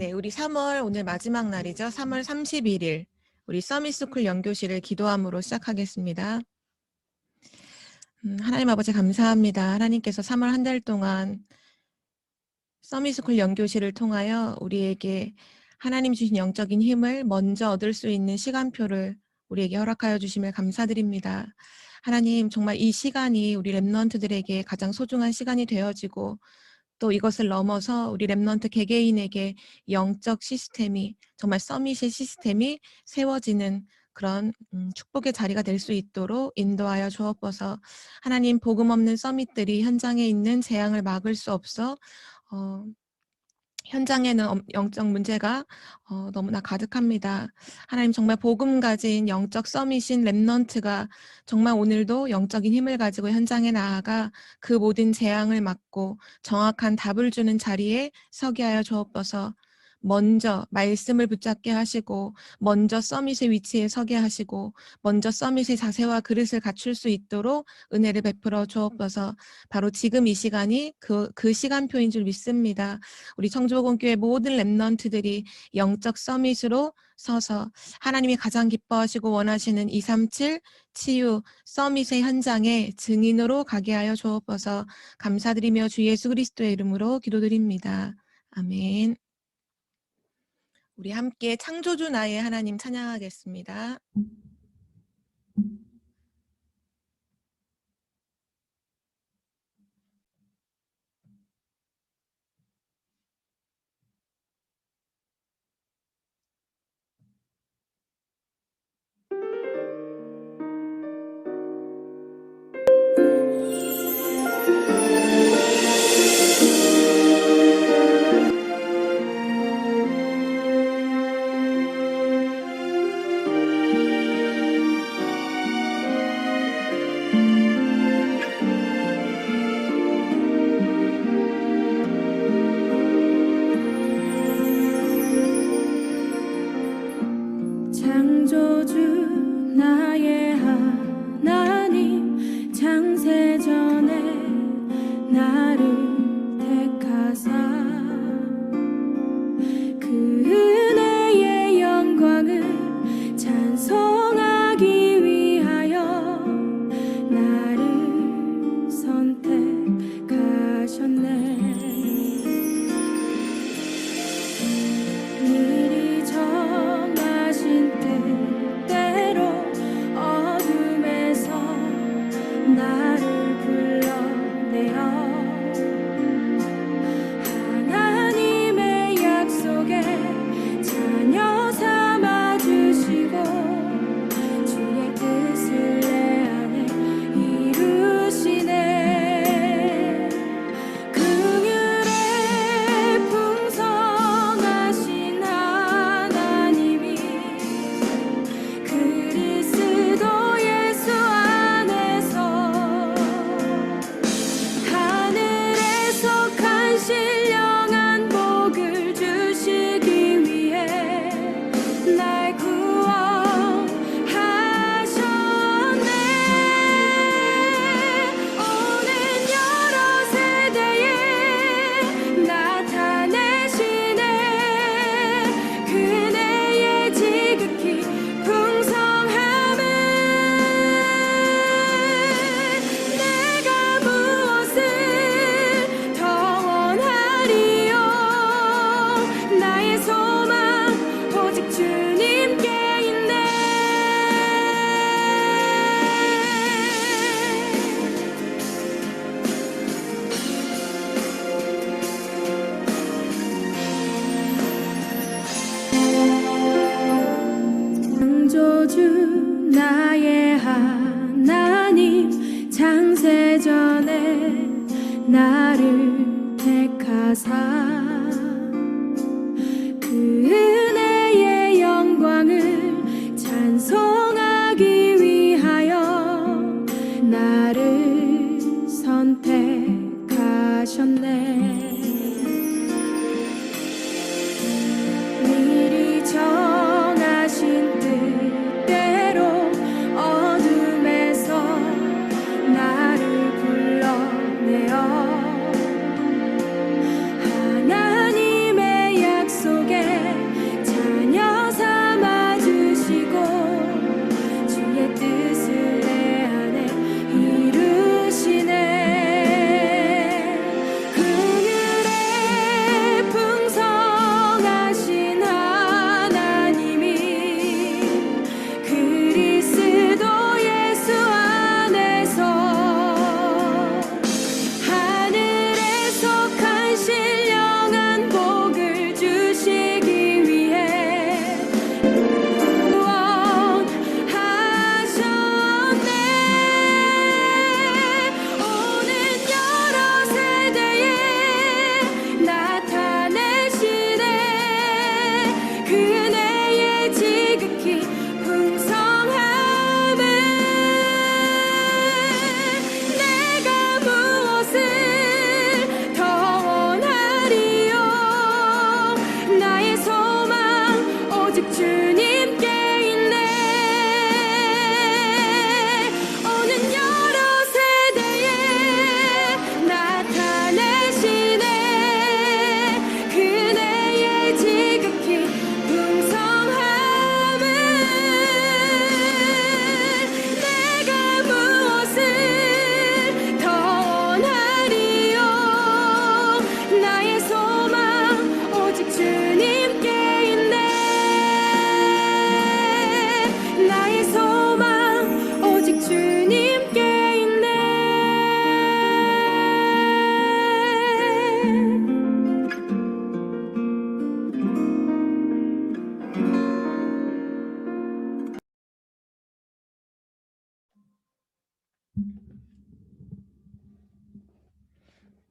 네, 우리 3월 오늘 마지막 날이죠. 3월 31일 우리 서밋스쿨 연교실을 기도함으로 시작하겠습니다. 음, 하나님 아버지 감사합니다. 하나님께서 3월 한 달 동안 서밋스쿨 연교실을 통하여 우리에게 하나님 주신 영적인 힘을 먼저 얻을 수 있는 시간표를 우리에게 허락하여 주심을 감사드립니다. 하나님 정말 이 시간이 우리 랩런트들에게 가장 소중한 시간이 되어지고 또 이것을 넘어서 우리 랩런트 개개인에게 영적 시스템이 정말 서밋의 시스템이 세워지는 그런 음, 축복의 자리가 될 수 있도록 인도하여 주옵소서. 하나님 복음 없는 서밋들이 현장에 있는 재앙을 막을 수 없어 어, 현장에는 엄- 영적 문제가 어, 너무나 가득합니다. 하나님 정말 복음 가진 영적 서밋인 랩넌트가 정말 오늘도 영적인 힘을 가지고 현장에 나아가 그 모든 재앙을 막고 정확한 답을 주는 자리에 서게 하여 주옵소서. 먼저 말씀을 붙잡게 하시고 먼저 서밋의 위치에 서게 하시고 먼저 서밋의 자세와 그릇을 갖출 수 있도록 은혜를 베풀어 주옵소서. 바로 지금 이 시간이 그, 그 시간표인 줄 믿습니다. 우리 청주복음교회 모든 랩넌트들이 영적 서밋으로 서서 하나님이 가장 기뻐하시고 원하시는 237 치유 서밋의 현장에 증인으로 가게 하여 주옵소서 감사드리며 주 예수 그리스도의 이름으로 기도드립니다. 아멘. 우리 함께 창조주 나의 하나님 찬양하겠습니다.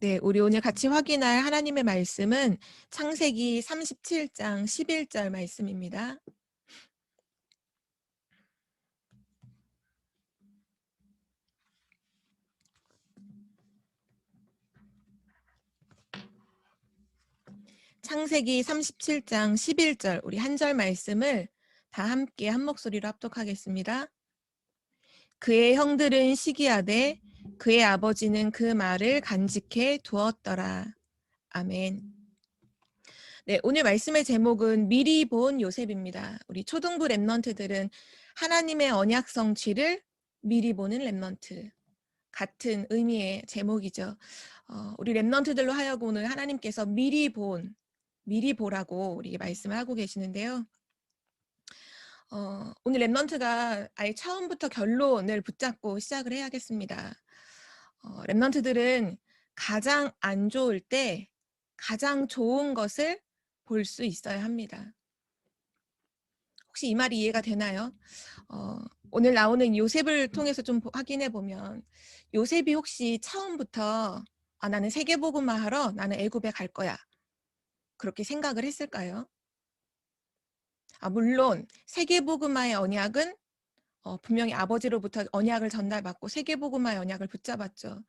네, 우리 오늘 같이 확인할 하나님의 말씀은 창세기 37장 11절 말씀입니다. 창세기 37장 11절 우리 한 절 말씀을 다 함께 한 목소리로 합독하겠습니다. 그의 형들은 시기하되 그의 아버지는 그 말을 간직해 두었더라. 아멘. 네, 오늘 말씀의 제목은 미리 본 요셉입니다. 우리 초등부 랩넌트들은 하나님의 언약 성취를 미리 보는 랩넌트. 같은 의미의 제목이죠. 어, 우리 랩넌트들로 하여금 오늘 하나님께서 미리 본, 미리 보라고 우리 말씀을 하고 계시는데요. 어, 오늘 랩넌트가 아예 처음부터 결론을 붙잡고 시작을 해야겠습니다. 어, 랩넌트들은 가장 안 좋을 때 가장 좋은 것을 볼 수 있어야 합니다. 혹시 이 말이 이해가 되나요? 어, 오늘 나오는 요셉을 통해서 좀 보- 확인해 보면 요셉이 혹시 처음부터 아, 나는 세계복음화 하러 나는 애굽에 갈 거야. 그렇게 생각을 했을까요? 아, 물론 세계복음화의 언약은 어, 분명히 아버지로부터 언약을 전달받고 세계복음화의 언약을 붙잡았죠.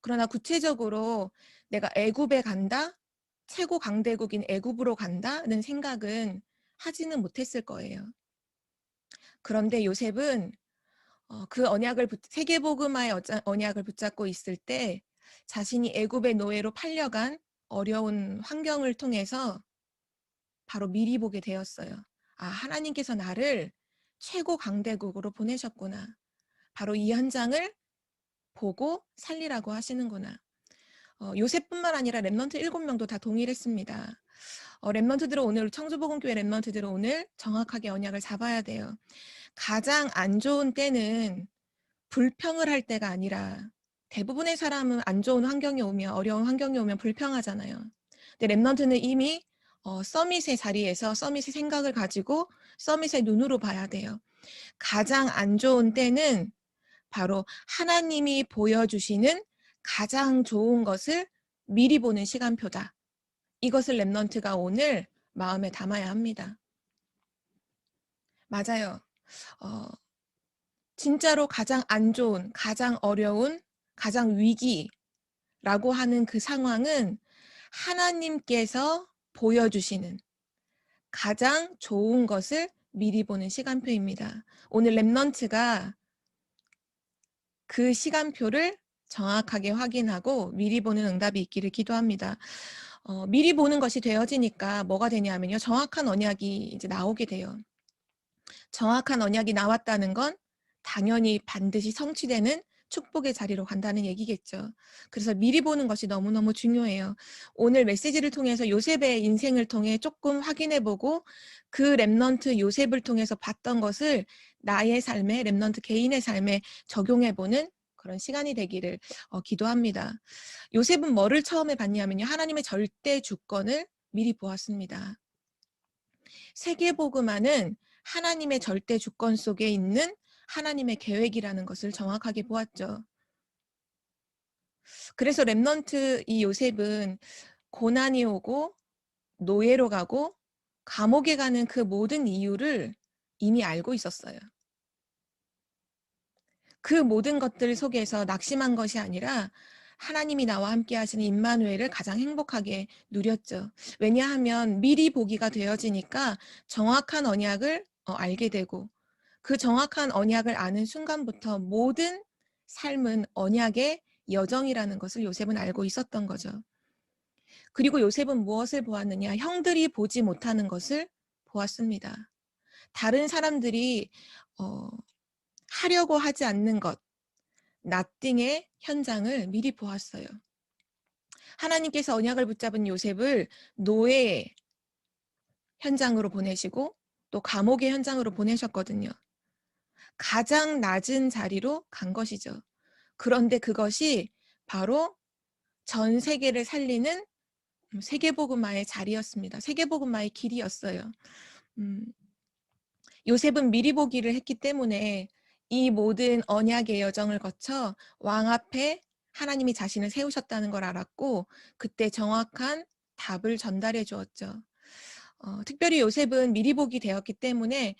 그러나 구체적으로 내가 애굽에 간다, 최고 강대국인 애굽으로 간다는 생각은 하지는 못했을 거예요. 그런데 요셉은 어, 그 언약을 붙- 세계복음화의 언약을 붙잡고 있을 때 자신이 애굽의 노예로 팔려간 어려운 환경을 통해서 바로 미리 보게 되었어요. 아, 하나님께서 나를 최고 강대국으로 보내셨구나. 바로 이 현장을 보고 살리라고 하시는구나. 어, 요셉뿐만 아니라 랩넌트 일곱 명도 다 동일했습니다. 어, 랩넌트들은 오늘 청주복음교회 랩넌트들은 오늘 정확하게 언약을 잡아야 돼요. 가장 안 좋은 때는 불평을 할 때가 아니라 대부분의 사람은 안 좋은 환경이 오면 어려운 환경이 오면 불평하잖아요. 근데 랩넌트는 이미 어, 서밋의 자리에서 서밋의 생각을 가지고 서밋의 눈으로 봐야 돼요. 가장 안 좋은 때는 바로 하나님이 보여주시는 가장 좋은 것을 미리 보는 시간표다. 이것을 랩넌트가 오늘 마음에 담아야 합니다. 맞아요. 어, 진짜로 가장 안 좋은, 가장 어려운, 가장 위기라고 하는 그 상황은 하나님께서 보여주시는 가장 좋은 것을 미리 보는 시간표입니다. 오늘 랩넌트가 그 시간표를 정확하게 확인하고 미리 보는 응답이 있기를 기도합니다. 어, 미리 보는 것이 되어지니까 뭐가 되냐면요. 정확한 언약이 이제 나오게 돼요. 정확한 언약이 나왔다는 건 당연히 반드시 성취되는 축복의 자리로 간다는 얘기겠죠. 그래서 미리 보는 것이 너무너무 중요해요. 오늘 메시지를 통해서 요셉의 인생을 통해 조금 확인해 보고 그 랩넌트 요셉을 통해서 봤던 것을 나의 삶에 랩넌트 개인의 삶에 적용해 보는 그런 시간이 되기를 어, 기도합니다. 요셉은 뭐를 처음에 봤냐면요. 하나님의 절대 주권을 미리 보았습니다. 세계복음화는 하나님의 절대 주권 속에 있는 하나님의 계획이라는 것을 정확하게 보았죠. 그래서 랩넌트 이 요셉은 고난이 오고 노예로 가고 감옥에 가는 그 모든 이유를 이미 알고 있었어요. 그 모든 것들 속에서 낙심한 것이 아니라 하나님이 나와 함께 하시는 임마누엘을 가장 행복하게 누렸죠. 왜냐하면 미리 보기가 되어지니까 정확한 언약을 어, 알게 되고 그 정확한 언약을 아는 순간부터 모든 삶은 언약의 여정이라는 것을 요셉은 알고 있었던 거죠. 그리고 요셉은 무엇을 보았느냐? 형들이 보지 못하는 것을 보았습니다. 다른 사람들이 어, 하려고 하지 않는 것, 나띵의 현장을 미리 보았어요. 하나님께서 언약을 붙잡은 요셉을 노예 현장으로 보내시고 또 감옥의 현장으로 보내셨거든요. 가장 낮은 자리로 간 것이죠. 그런데 그것이 바로 전 세계를 살리는 음, 세계복음화의 자리였습니다. 세계복음화의 길이었어요. 음, 요셉은 미리 보기를 했기 때문에 이 모든 언약의 여정을 거쳐 왕 앞에 하나님이 자신을 세우셨다는 걸 알았고 그때 정확한 답을 전달해 주었죠. 어, 특별히 요셉은 미리 복이 되었기 때문에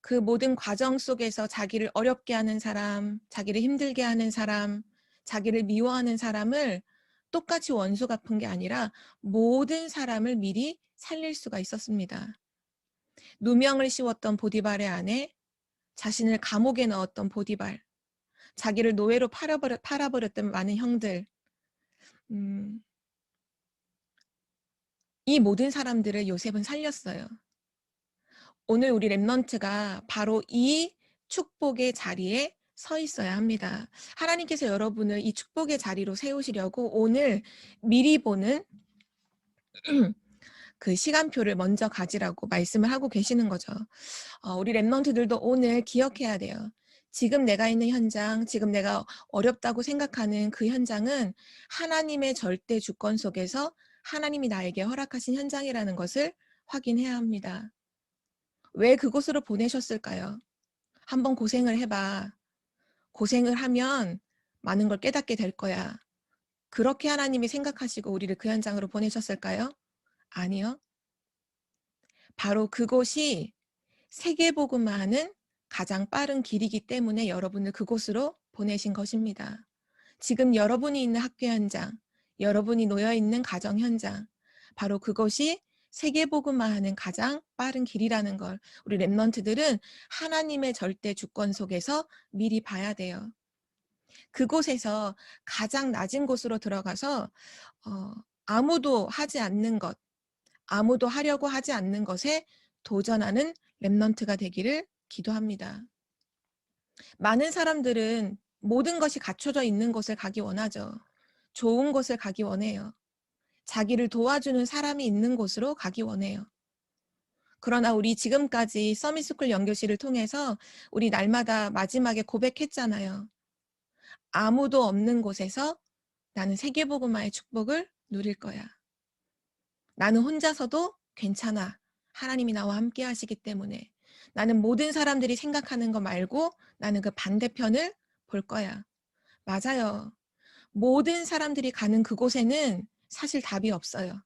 그 모든 과정 속에서 자기를 어렵게 하는 사람, 자기를 힘들게 하는 사람, 자기를 미워하는 사람을 똑같이 원수 갚은 게 아니라 모든 사람을 미리 살릴 수가 있었습니다. 누명을 씌웠던 보디발의 아내, 자신을 감옥에 넣었던 보디발, 자기를 노예로 팔아버려, 팔아버렸던 많은 형들, 음, 이 모든 사람들을 요셉은 살렸어요. 오늘 우리 랩넌트가 바로 이 축복의 자리에 서 있어야 합니다. 하나님께서 여러분을 이 축복의 자리로 세우시려고 오늘 미리 보는 그 시간표를 먼저 가지라고 말씀을 하고 계시는 거죠. 어, 우리 랩넌트들도 오늘 기억해야 돼요. 지금 내가 있는 현장, 지금 내가 어렵다고 생각하는 그 현장은 하나님의 절대 주권 속에서 하나님이 나에게 허락하신 현장이라는 것을 확인해야 합니다. 왜 그곳으로 보내셨을까요? 한번 고생을 해봐. 고생을 하면 많은 걸 깨닫게 될 거야. 그렇게 하나님이 생각하시고 우리를 그 현장으로 보내셨을까요? 아니요. 바로 그곳이 세계복음화하는 가장 빠른 길이기 때문에 여러분을 그곳으로 보내신 것입니다. 지금 여러분이 있는 학교 현장, 여러분이 놓여 있는 가정 현장, 바로 그것이 세계복음화하는 가장 빠른 길이라는 걸 우리 랩런트들은 하나님의 절대 주권 속에서 미리 봐야 돼요. 그곳에서 가장 낮은 곳으로 들어가서 어, 아무도 하지 않는 것, 아무도 하려고 하지 않는 것에 도전하는 랩런트가 되기를 기도합니다. 많은 사람들은 모든 것이 갖춰져 있는 곳을 가기 원하죠. 좋은 곳을 가기 원해요. 자기를 도와주는 사람이 있는 곳으로 가기 원해요. 그러나 우리 지금까지 서밋스쿨 연교실을 통해서 우리 날마다 마지막에 고백했잖아요. 아무도 없는 곳에서 나는 세계복음화의 축복을 누릴 거야. 나는 혼자서도 괜찮아. 하나님이 나와 함께 하시기 때문에. 나는 모든 사람들이 생각하는 거 말고 나는 그 반대편을 볼 거야. 맞아요. 모든 사람들이 가는 그곳에는 사실 답이 없어요.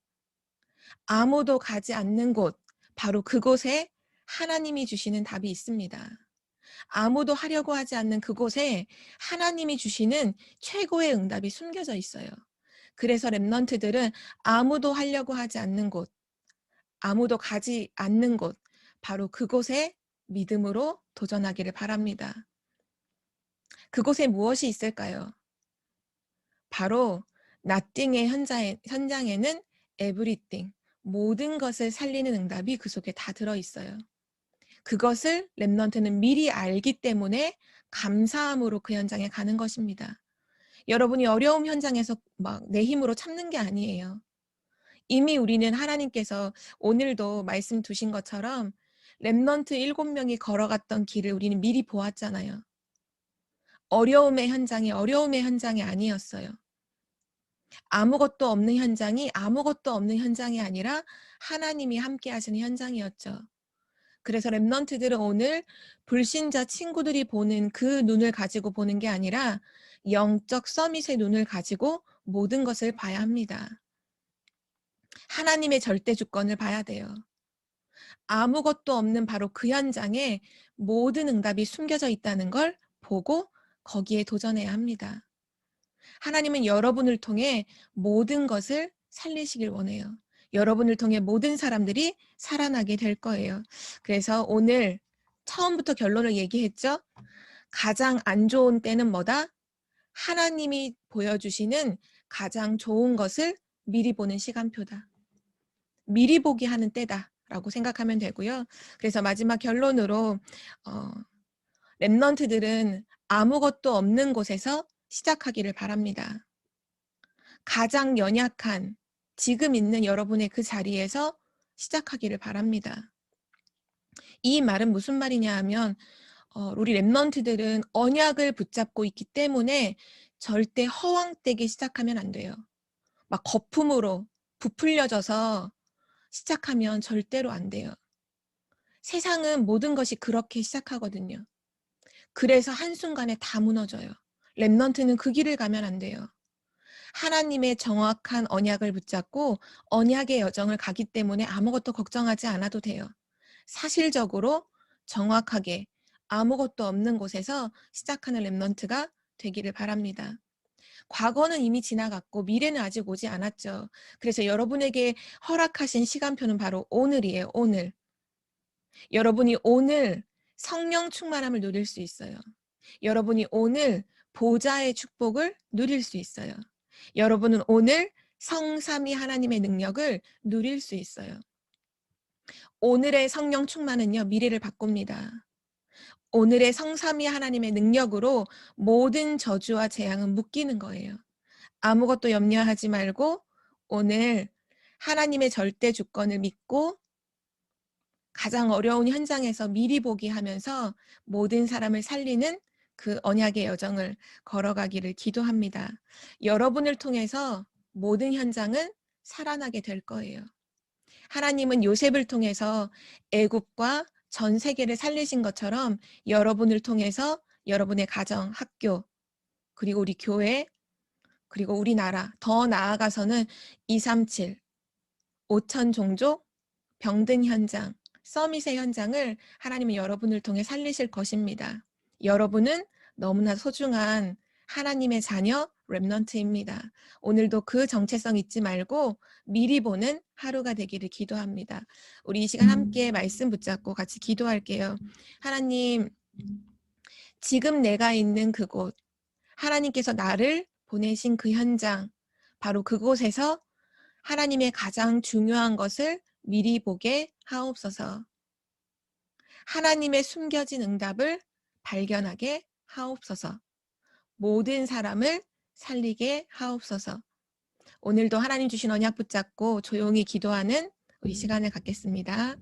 아무도 가지 않는 곳, 바로 그곳에 하나님이 주시는 답이 있습니다. 아무도 하려고 하지 않는 그곳에 하나님이 주시는 최고의 응답이 숨겨져 있어요. 그래서 랩넌트들은 아무도 하려고 하지 않는 곳, 아무도 가지 않는 곳, 바로 그곳에 믿음으로 도전하기를 바랍니다. 그곳에 무엇이 있을까요? 바로 nothing의 현장에, 현장에는 everything, 모든 것을 살리는 응답이 그 속에 다 들어있어요. 그것을 랩넌트는 미리 알기 때문에 감사함으로 그 현장에 가는 것입니다. 여러분이 어려움 현장에서 막 내 힘으로 참는 게 아니에요. 이미 우리는 하나님께서 오늘도 말씀 두신 것처럼 랩넌트 일곱 명이 걸어갔던 길을 우리는 미리 보았잖아요. 어려움의 현장이 어려움의 현장이 아니었어요. 아무것도 없는 현장이 아무것도 없는 현장이 아니라 하나님이 함께 하시는 현장이었죠. 그래서 랩넌트들은 오늘 불신자 친구들이 보는 그 눈을 가지고 보는 게 아니라 영적 서밋의 눈을 가지고 모든 것을 봐야 합니다. 하나님의 절대 주권을 봐야 돼요. 아무것도 없는 바로 그 현장에 모든 응답이 숨겨져 있다는 걸 보고 거기에 도전해야 합니다. 하나님은 여러분을 통해 모든 것을 살리시길 원해요. 여러분을 통해 모든 사람들이 살아나게 될 거예요. 그래서 오늘 처음부터 결론을 얘기했죠. 가장 안 좋은 때는 뭐다? 하나님이 보여주시는 가장 좋은 것을 미리 보는 시간표다. 미리 보기 하는 때다 라고 생각하면 되고요. 그래서 마지막 결론으로 어, 랩넌트들은 아무것도 없는 곳에서 시작하기를 바랍니다. 가장 연약한 지금 있는 여러분의 그 자리에서 시작하기를 바랍니다. 이 말은 무슨 말이냐 하면 어, 우리 랩넌트들은 언약을 붙잡고 있기 때문에 절대 허황되게 시작하면 안 돼요. 막 거품으로 부풀려져서 시작하면 절대로 안 돼요. 세상은 모든 것이 그렇게 시작하거든요. 그래서 한순간에 다 무너져요. 랩넌트는 그 길을 가면 안 돼요. 하나님의 정확한 언약을 붙잡고 언약의 여정을 가기 때문에 아무것도 걱정하지 않아도 돼요. 사실적으로 정확하게 아무것도 없는 곳에서 시작하는 랩넌트가 되기를 바랍니다. 과거는 이미 지나갔고 미래는 아직 오지 않았죠. 그래서 여러분에게 허락하신 시간표는 바로 오늘이에요. 오늘. 여러분이 오늘 성령 충만함을 누릴 수 있어요. 여러분이 오늘 보좌의 축복을 누릴 수 있어요. 여러분은 오늘 성삼위 하나님의 능력을 누릴 수 있어요. 오늘의 성령 충만은요, 미래를 바꿉니다. 오늘의 성삼위 하나님의 능력으로 모든 저주와 재앙은 묶이는 거예요. 아무것도 염려하지 말고 오늘 하나님의 절대 주권을 믿고 가장 어려운 현장에서 미리 보기 하면서 모든 사람을 살리는 그 언약의 여정을 걸어가기를 기도합니다. 여러분을 통해서 모든 현장은 살아나게 될 거예요. 하나님은 요셉을 통해서 애굽과 전 세계를 살리신 것처럼 여러분을 통해서 여러분의 가정, 학교, 그리고 우리 교회, 그리고 우리나라, 더 나아가서는 237, 5천 종족, 병든 현장, 서밋의 현장을 하나님은 여러분을 통해 살리실 것입니다. 여러분은 너무나 소중한 하나님의 자녀 랩넌트입니다. 오늘도 그 정체성 잊지 말고 미리 보는 하루가 되기를 기도합니다. 우리 이 시간 함께 말씀 붙잡고 같이 기도할게요. 하나님, 지금 내가 있는 그곳, 하나님께서 나를 보내신 그 현장, 바로 그곳에서 하나님의 가장 중요한 것을 미리 보게 하옵소서. 하나님의 숨겨진 응답을 발견하게 하옵소서. 모든 사람을 살리게 하옵소서. 오늘도 하나님 주신 언약 붙잡고 조용히 기도하는 우리 시간을 갖겠습니다.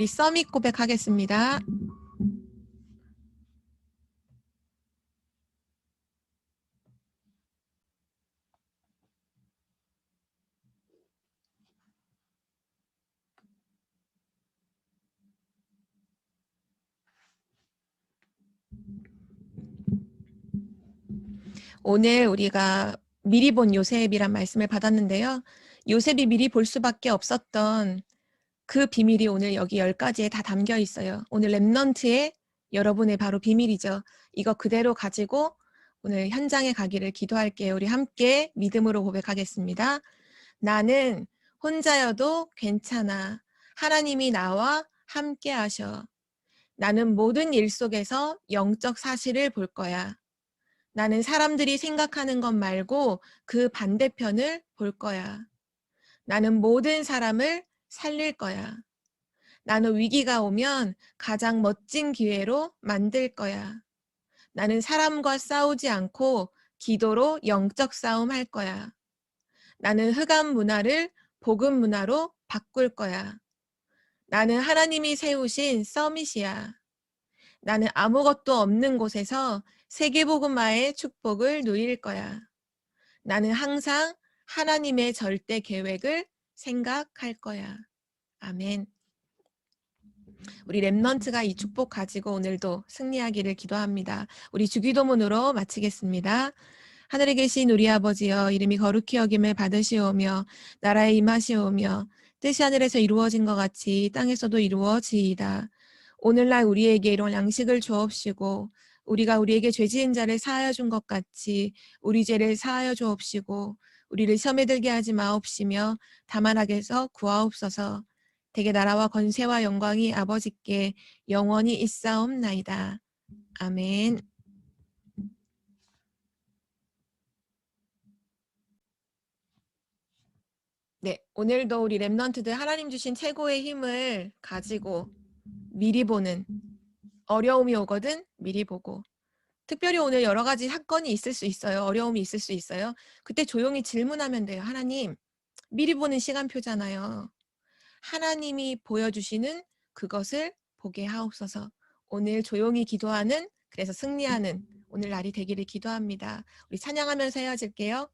우리 서밋 고백하겠습니다. 오늘 우리가 미리 본 요셉이란 말씀을 받았는데요. 요셉이 미리 볼 수밖에 없었던 그 비밀이 오늘 여기 열 가지에 다 담겨 있어요. 오늘 랩넌트의 여러분의 바로 비밀이죠. 이거 그대로 가지고 오늘 현장에 가기를 기도할게요. 우리 함께 믿음으로 고백하겠습니다. 나는 혼자여도 괜찮아. 하나님이 나와 함께 하셔. 나는 모든 일 속에서 영적 사실을 볼 거야. 나는 사람들이 생각하는 것 말고 그 반대편을 볼 거야. 나는 모든 사람을 살릴 거야. 나는 위기가 오면 가장 멋진 기회로 만들 거야. 나는 사람과 싸우지 않고 기도로 영적 싸움 할 거야. 나는 흑암 문화를 복음 문화로 바꿀 거야. 나는 하나님이 세우신 서밋이야. 나는 아무것도 없는 곳에서 세계복음화의 축복을 누릴 거야. 나는 항상 하나님의 절대 계획을 생각할 거야. 아멘. 우리 랩넌트가 이 축복 가지고 오늘도 승리하기를 기도합니다. 우리 주기도문으로 마치겠습니다. 하늘에 계신 우리 아버지여 이름이 거룩히 여김을 받으시오며 나라에 임하시오며 뜻이 하늘에서 이루어진 것 같이 땅에서도 이루어지이다. 오늘날 우리에게 이런 양식을 주옵시고 우리가 우리에게 죄 지은 자를 사하여 준 것 같이 우리 죄를 사하여 주옵시고 우리를 시험에 들게 하지 마옵시며 다만 악에서 구하옵소서 대개 나라와 건세와 영광이 아버지께 영원히 있사옵나이다. 아멘. 네, 오늘도 우리 랩넌트들 하나님 주신 최고의 힘을 가지고 미리 보는 어려움이 오거든 미리 보고 특별히 오늘 여러 가지 사건이 있을 수 있어요. 어려움이 있을 수 있어요. 그때 조용히 질문하면 돼요. 하나님, 미리 보는 시간표잖아요. 하나님이 보여주시는 그것을 보게 하옵소서. 오늘 조용히 기도하는 그래서 승리하는 오늘 날이 되기를 기도합니다. 우리 찬양하면서 헤어질게요.